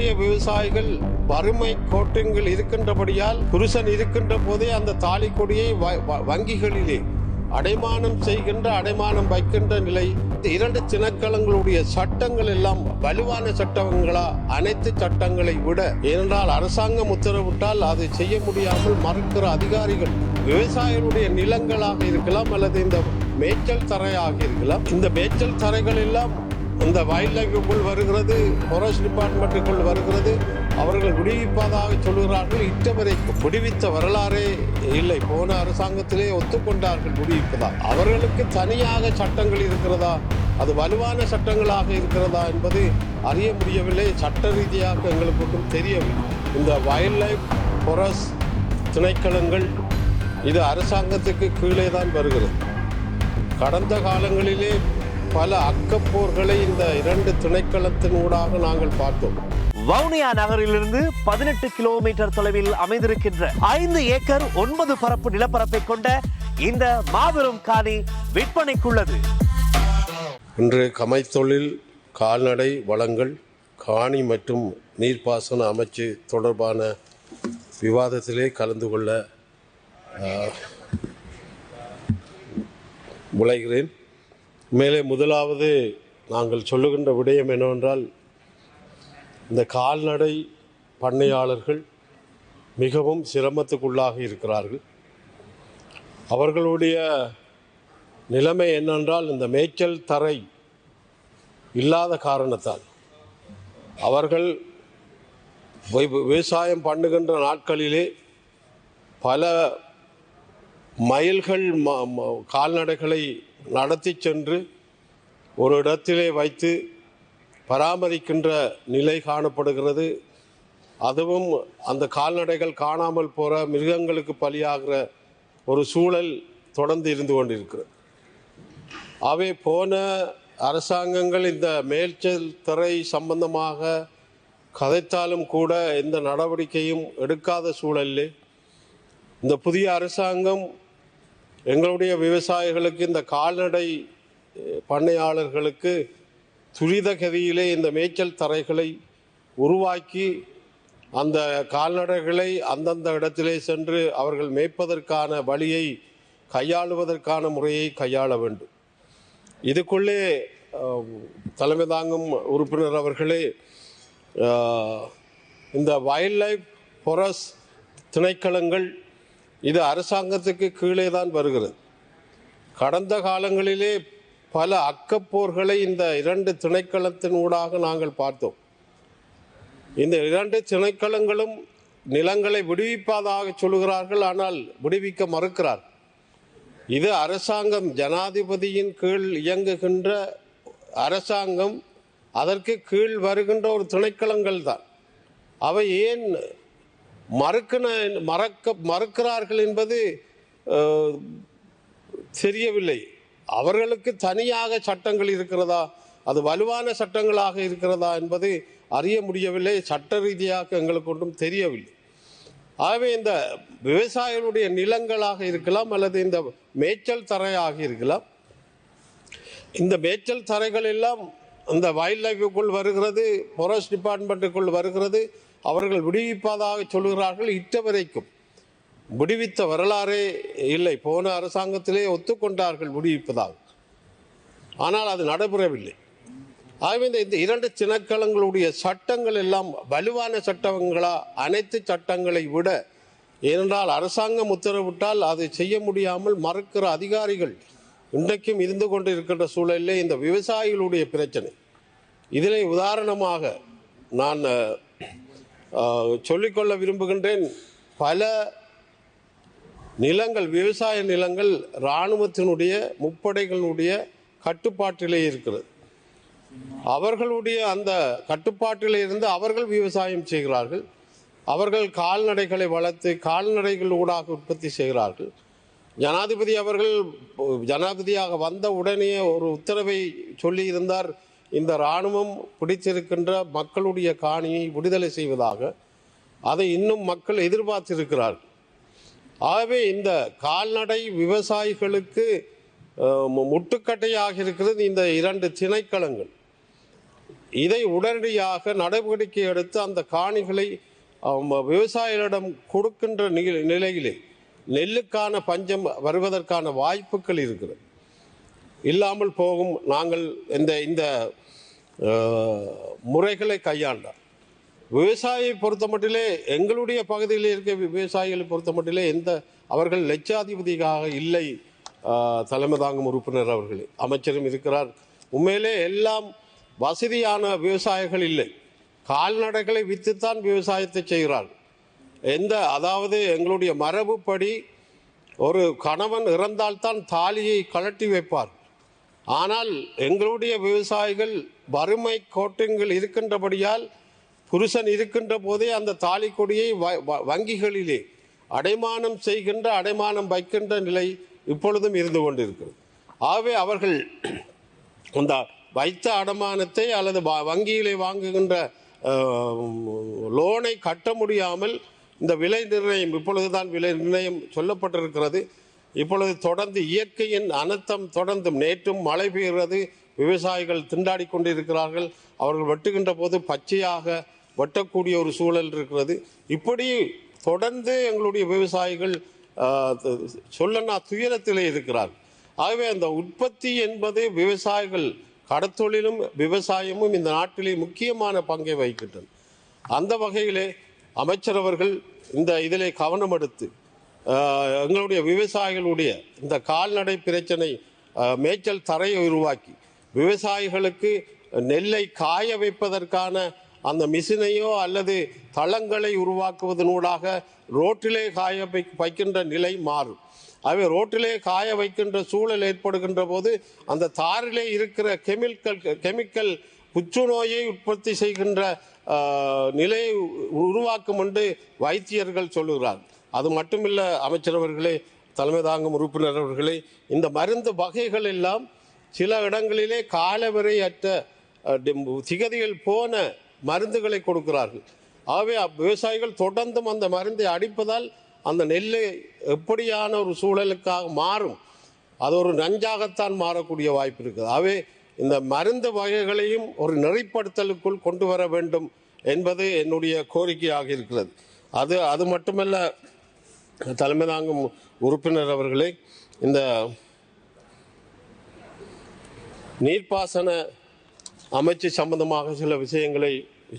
நம்முடைய விவசாயிகள் வறுமை கோட்டங்கள் இருக்கின்றபடியால் புருஷன் இருக்கின்ற போதே அந்த தாலி கொடியை வ- வ- வங்கிகளிலே அடைமானம் செய்கின்ற அடைமானம் வைக்கின்ற நிலை. இந்த இரண்டு திணைக்களங்களுடைய சட்டங்கள் எல்லாம் வலுவான சட்டங்களா? அனைத்து சட்டங்களை விட ஏனென்றால் அரசாங்கம் உத்தரவிட்டால் அதை செய்ய முடியாமல் மறுக்கிற அதிகாரிகள் விவசாயிகளுடைய நிலங்களாக இருக்கலாம் அல்லது இந்த மேய்ச்சல் தரையாக இருக்கலாம். இந்த மேய்ச்சல் தரைகள் எல்லாம் இந்த வைல்ட் லைஃபுக்குள் வருகிறது ஃபாரஸ்ட் டிபார்ட்மெண்ட்டுக்குள் வருகிறது. அவர்கள் விடுவிப்பதாக சொல்கிறார்கள் இட்டவரைக்கும் விடுவித்த வரலாறே இல்லை. போன அரசாங்கத்திலே ஒத்துக்கொண்டார்கள் விடுவிப்பதா அவர்களுக்கு தனியாக சட்டங்கள் இருக்கிறதா? அது வலுவான சட்டங்களாக இருக்கிறதா என்பது அறிய முடியவில்லை. சட்ட ரீதியாக எங்களுக்கு ஒன்றும் தெரியவில்லை. இந்த வைல்ட் லைஃப் ஃபாரஸ்ட் திணைக்களங்கள் இது அரசாங்கத்துக்கு கீழே தான் வருகிறது. கடந்த காலங்களிலே பல அக்கப்போர்களை இந்த இரண்டு திணைக்களத்தின் ஊடாக நாங்கள் பார்த்தோம். வவுனியா நகரிலிருந்து பதினெட்டு கிலோமீட்டர் தொலைவில் அமைந்திருக்கின்ற ஐந்து ஏக்கர் ஒன்பது பரப்பு நிலப்பரப்பை கொண்ட இந்த மாபெரும் காணி விற்பனைக்குள்ளது. இன்று கமைத்தொழில் கால்நடை வளங்கள் காணி மற்றும் நீர்ப்பாசன அமைச்சு தொடர்பான விவாதத்திலே கலந்து கொள்ள முளைகிறேன். மேலே முதலாவது நாங்கள் சொல்லுகின்ற விடயம் என்னவென்றால் இந்த கால்நடை பண்ணையாளர்கள் மிகவும் சிரமத்துக்குள்ளாக இருக்கிறார்கள். அவர்களுடைய நிலைமை என்னென்றால் இந்த மேய்ச்சல் தரை இல்லாத காரணத்தால் அவர்கள் விவசாயம் பண்ணுகின்ற நாட்களிலே பல மைல்கள் ம- ம- கால்நடைகளை நடத்தி சென்று ஒரு இடத்திலே வைத்து பராமரிக்கின்ற நிலை காணப்படுகிறது. அதுவும் அந்த கால்நடைகள் காணாமல் போகிற மிருகங்களுக்கு பலியாகிற ஒரு சூழல் தொடர்ந்து இருந்து கொண்டிருக்கிறது அவை போன அரசாங்கங்கள் இந்த மேல்ச்சல் துறை சம்பந்தமாக கதைத்தாலும் கூட எந்த நடவடிக்கையும் எடுக்காத சூழலில் இந்த புதிய அரசாங்கம் எங்களுடைய விவசாயிகளுக்கு இந்த கால்நடை பண்ணையாளர்களுக்கு துரித கதியிலே இந்த மேய்ச்சல் தரைகளை உருவாக்கி அந்த கால்நடைகளை அந்தந்த இடத்திலே சென்று அவர்கள் மேய்ப்பதற்கான வழியை கையாளுவதற்கான முறையை கையாள வேண்டும். இதுக்குள்ளே தலைமை தாங்கும் உறுப்பினர் அவர்களே இந்த வைல்ட் லைஃப் ஃபாரஸ்ட் திணைக்களங்கள் இது அரசாங்கத்துக்கு கீழே தான் வருகிறது. கடந்த காலங்களிலே பல அக்கப்போர்களை இந்த இரண்டு திணைக்களத்தின் ஊடாக நாங்கள் பார்த்தோம். இந்த இரண்டு திணைக்களங்களும் நிலங்களை விடுவிப்பதாக சொல்கிறார்கள் ஆனால் விடுவிக்க மறுக்கிறார். இது அரசாங்கம் ஜனாதிபதியின் கீழ் இயங்குகின்ற அரசாங்கம் அதற்கு கீழ் வருகின்ற ஒரு திணைக்களங்கள் தான் அவை ஏன் மறுக்கின மறக்க மறுக்கிறார்கள் என்பது தெரியவில்லை. அவர்களுக்கு தனியாக சட்டங்கள் இருக்கிறதா? அது வலுவான சட்டங்களாக இருக்கிறதா என்பது அறிய முடியவில்லை. சட்ட ரீதியாக எங்களுக்கு ஒன்றும் தெரியவில்லை. ஆகவே இந்த விவசாயிகளுடைய நிலங்களாக இருக்கலாம் அல்லது இந்த மேய்ச்சல் தரையாக இருக்கலாம். இந்த மேய்ச்சல் தரைகள் எல்லாம் இந்த வைல்ட் லைஃபுக்குள் வருகிறது ஃபாரஸ்ட் டிபார்ட்மெண்ட்டுக்குள் வருகிறது. அவர்கள் விடுவிப்பதாக சொல்கிறார்கள் இட்ட வரைக்கும் விடுவித்த வரலாறே இல்லை. போன அரசாங்கத்திலே ஒத்துக்கொண்டார்கள் விடுவிப்பதாக. ஆனால் அது நடைபெறவில்லை. ஆகவே இந்த இரண்டு திணைக்களங்களுடைய சட்டங்கள் எல்லாம் வலுவான சட்டங்களா அனைத்து சட்டங்களை விட ஏனென்றால் அரசாங்கம் உத்தரவிட்டால் அதை செய்ய முடியாமல் மறுக்கிற அதிகாரிகள் இன்றைக்கும் இருந்து கொண்டு இருக்கின்ற சூழலிலே இந்த விவசாயிகளுடைய பிரச்சனை. இதிலே உதாரணமாக நான் சொல்லிக்கொள்ள விரும்புகின்றேன். பல நிலங்கள் விவசாய நிலங்கள் இராணுவத்தினுடைய முப்படைகளினுடைய கட்டுப்பாட்டிலே இருக்கிறது. அவர்களுடைய அந்த கட்டுப்பாட்டிலே இருந்து அவர்கள் விவசாயம் செய்கிறார்கள். அவர்கள் கால்நடைகளை வளர்த்து கால்நடைகள் ஊடாக உற்பத்தி செய்கிறார்கள். ஜனாதிபதி அவர்கள் ஜனாதிபதியாக வந்த உடனே ஒரு உத்தரவை சொல்லியிருந்தார். இந்த இராணுவம் பிடிச்சிருக்கின்ற மக்களுடைய காணியை விடுதலை செய்வதாக அதை இன்னும் மக்கள் எதிர்பார்த்திருக்கிறார்கள். ஆகவே இந்த கால்நடை விவசாயிகளுக்கு முட்டுக்கட்டையாக இருக்கிறது இந்த இரண்டு திணைக்களங்கள். இதை உடனடியாக நடவடிக்கை எடுத்து அந்த காணிகளை விவசாயிகளிடம் கொடுக்கின்ற நிலையிலே நெல்லுக்கான பஞ்சம் வருவதற்கான வாய்ப்புகள் இருக்கிறது. இல்லாமல் போகும். நாங்கள் இந்த இந்த முறைகளை கையாண்டார் விவசாயியை பொறுத்த மட்டிலே எங்களுடைய பகுதியில் இருக்க விவசாயிகளை பொறுத்த மட்டிலே எந்த அவர்கள் லட்சாதிபதியாக இல்லை தலைமை தாங்கும் உறுப்பினர் அவர்களே. அமைச்சரும் இருக்கிறார். உண்மையிலே எல்லாம் வசதியான விவசாயிகள் இல்லை. கால்நடைகளை விற்றுத்தான் விவசாயத்தை செய்கிறார்கள். எந்த அதாவது எங்களுடைய மரபுப்படி ஒரு கணவன் இறந்தால்தான் தாலியை கழட்டி வைப்பார். ஆனால் எங்களுடைய விவசாயிகள் வறுமை கோட்டங்கள் இருக்கின்றபடியால் புருஷன் இருக்கின்ற போதே அந்த தாலி கொடியை வ- வங்கிகளிலே அடைமானம் செய்கின்ற அடைமானம் வைக்கின்ற நிலை இப்பொழுதும் இருந்து கொண்டிருக்கிறது. ஆகவே அவர்கள் அந்த வைத்த அடமானத்தை அல்லது வ- வங்கியிலே வாங்குகின்ற லோனை கட்ட முடியாமல் இந்த விலை நிர்ணயம் இப்பொழுதுதான் விலை நிர்ணயம் சொல்லப்பட்டிருக்கிறது. இப்பொழுது தொடர்ந்து இயற்கையின் அனர்த்தம் தொடர்ந்தும் நேற்றும் மழை பெய்கிறது. விவசாயிகள் திண்டாடி கொண்டிருக்கிறார்கள். அவர்கள் வெட்டுகின்ற போது பச்சையாக வெட்டக்கூடிய ஒரு சூழல் இருக்கிறது. இப்படி தொடர்ந்து எங்களுடைய விவசாயிகள் சொல்லனா துயரத்திலே இருக்கிறார்கள். ஆகவே அந்த உற்பத்தி என்பது விவசாயிகள் கடத்தொழிலும் விவசாயமும் இந்த நாட்டிலே முக்கியமான பங்கை வகிக்கின்றன. அந்த வகையிலே அமைச்சரவர்கள் இந்த இதிலே கவனம் எடுத்து எங்களுடைய விவசாயிகளுடைய இந்த கால்நடை பிரச்சனை மேய்ச்சல் தரையை உருவாக்கி விவசாயிகளுக்கு நெல்லை காய வைப்பதற்கான அந்த மிஷினையோ அல்லது தளங்களை உருவாக்குவதனூடாக ரோட்டிலே காய வை- வைக்கின்ற நிலை மாறும். அவை ரோட்டிலே காய வைக்கின்ற சூழல் ஏற்படுகின்ற போது அந்த தாரிலே இருக்கிற கெமிக்கல் கெமிக்கல் புற்றுநோயை உற்பத்தி செய்கின்ற நிலையை உருவாக்கும் என்று வைத்தியர்கள் சொல்லுகிறார் அது மட்டுமில்லை அமைச்சர் அவர்களே தலைமை தாங்கும் உறுப்பினர் அவர்களே இந்த மருந்து வகைகள் எல்லாம் சில இடங்களிலே காலவரை அற்ற டி- திகதிகள் போன மருந்துகளை கொடுக்கிறார்கள். ஆகவே விவசாயிகள் தொடர்ந்தும் அந்த மருந்தை அடிப்பதால் அந்த நெல் எப்படியான ஒரு சூழலுக்காக மாறும் அது ஒரு நஞ்சாகத்தான் மாறக்கூடிய வாய்ப்பு இருக்குது. ஆகவே இந்த மருந்து வகைகளையும் ஒரு நெறிப்படுத்தலுக்குள் கொண்டு வர வேண்டும் என்பது என்னுடைய கோரிக்கையாக இருக்கிறது. அது அது மட்டுமல்ல தலைமை தாங்கும் உறுப்பினர் அவர்களே இந்த நீர்ப்பாசன அமைச்சு சம்பந்தமாக சில விஷயங்களை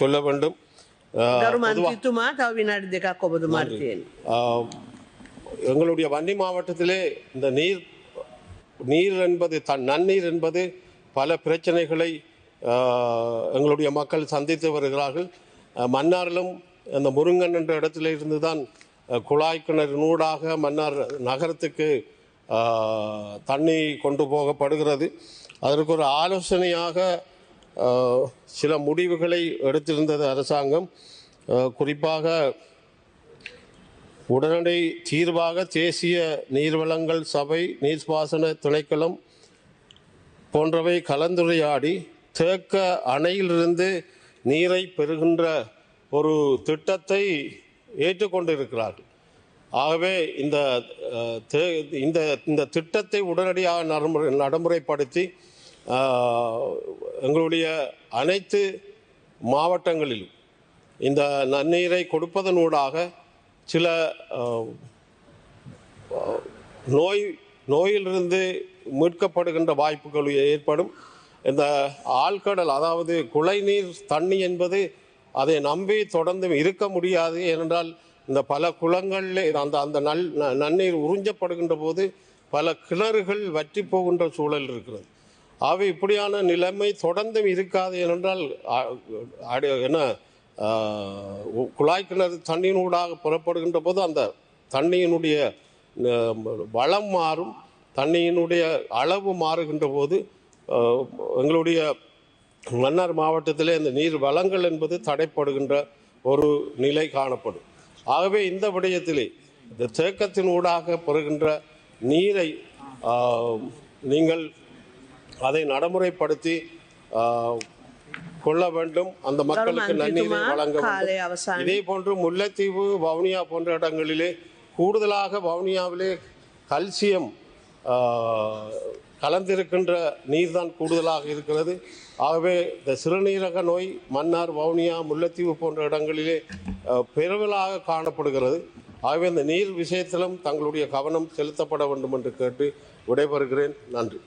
சொல்ல வேண்டும். எங்களுடைய வன்னி மாவட்டத்திலே இந்த நீர் நீர் என்பது தன் நன்னீர் என்பது பல பிரச்சனைகளை எங்களுடைய மக்கள் சந்தித்து வருகிறார்கள். மன்னாரிலும் அந்த முருங்கன் என்ற இடத்துல இருந்து தான் குழாய் கிணறினூடாக மன்னார் நகரத்துக்கு தண்ணி கொண்டு போகப்படுகிறது. அதற்கு ஒரு ஆலோசனையாக சில முடிவுகளை எடுத்திருந்தது அரசாங்கம். குறிப்பாக உடனடி தீர்வாக தேசிய நீர்வளங்கள் சபை நீர்ப்பாசன திணைக்களம் போன்றவை கலந்துரையாடி தேக்க அணையிலிருந்து நீரை பெறுகின்ற ஒரு திட்டத்தை ஏற்றுக்கொண்டிருக்கிறார்கள். ஆகவே இந்த தே- இந்த இந்த திட்டத்தை உடனடியாக நடைமுறை நடைமுறைப்படுத்தி எங்களுடைய அனைத்து மாவட்டங்களிலும் இந்த நன்னீரை கொடுப்பதனூடாக சில நோய் நோயிலிருந்து மீட்கப்படுகின்ற வாய்ப்புகள் ஏற்படும். இந்த ஆழ்கடல் அதாவது குழைநீர் தண்ணி என்பது அதை நம்பி தொடர்ந்து இருக்க முடியாது. ஏனென்றால் இந்த பல குளங்களில் அந்த அந்த நல் ந- நன்னீர் உறிஞ்சப்படுகின்ற போது பல கிணறுகள் வற்றி போகின்ற சூழல் இருக்கிறது. ஆகவே இப்படியான நிலைமை தொடர்ந்தும் இருக்காது. ஏனென்றால் என்ன குழாய் கிணறு தண்ணியினூடாக புறப்படுகின்ற போது அந்த தண்ணியினுடைய வளம் மாறும். தண்ணியினுடைய அளவு மாறுகின்ற போது எங்களுடைய மன்னார் மாவட்டத்திலே இந்த நீர் வளங்கள் என்பது தடைப்படுகின்ற ஒரு நிலை காணப்படும். ஆகவே இந்த விடயத்திலே இந்த தேக்கத்தினூடாக பெறுகின்ற நீரை நீங்கள் அதை நடைமுறைப்படுத்தி கொள்ள வேண்டும். அந்த மக்களுக்கு நன்னீரை வழங்க வேண்டும். இதே போன்று முல்லைத்தீவு வவுனியா போன்ற இடங்களிலே கூடுதலாக வவுனியாவிலே கல்சியம் கலந்திருக்கின்ற நீர்தான் கூடுதலாக இருக்கிறது. ஆகவே இந்த சிறுநீரக நோய் மன்னார் வவுனியா முல்லைத்தீவு போன்ற இடங்களிலே பெருவலாக காணப்படுகிறது. ஆகவே இந்த நீர் விஷயத்திலும் தங்களுடைய கவனம் செலுத்தப்பட வேண்டும் என்று கேட்டு விடைபெறுகிறேன். நன்றி.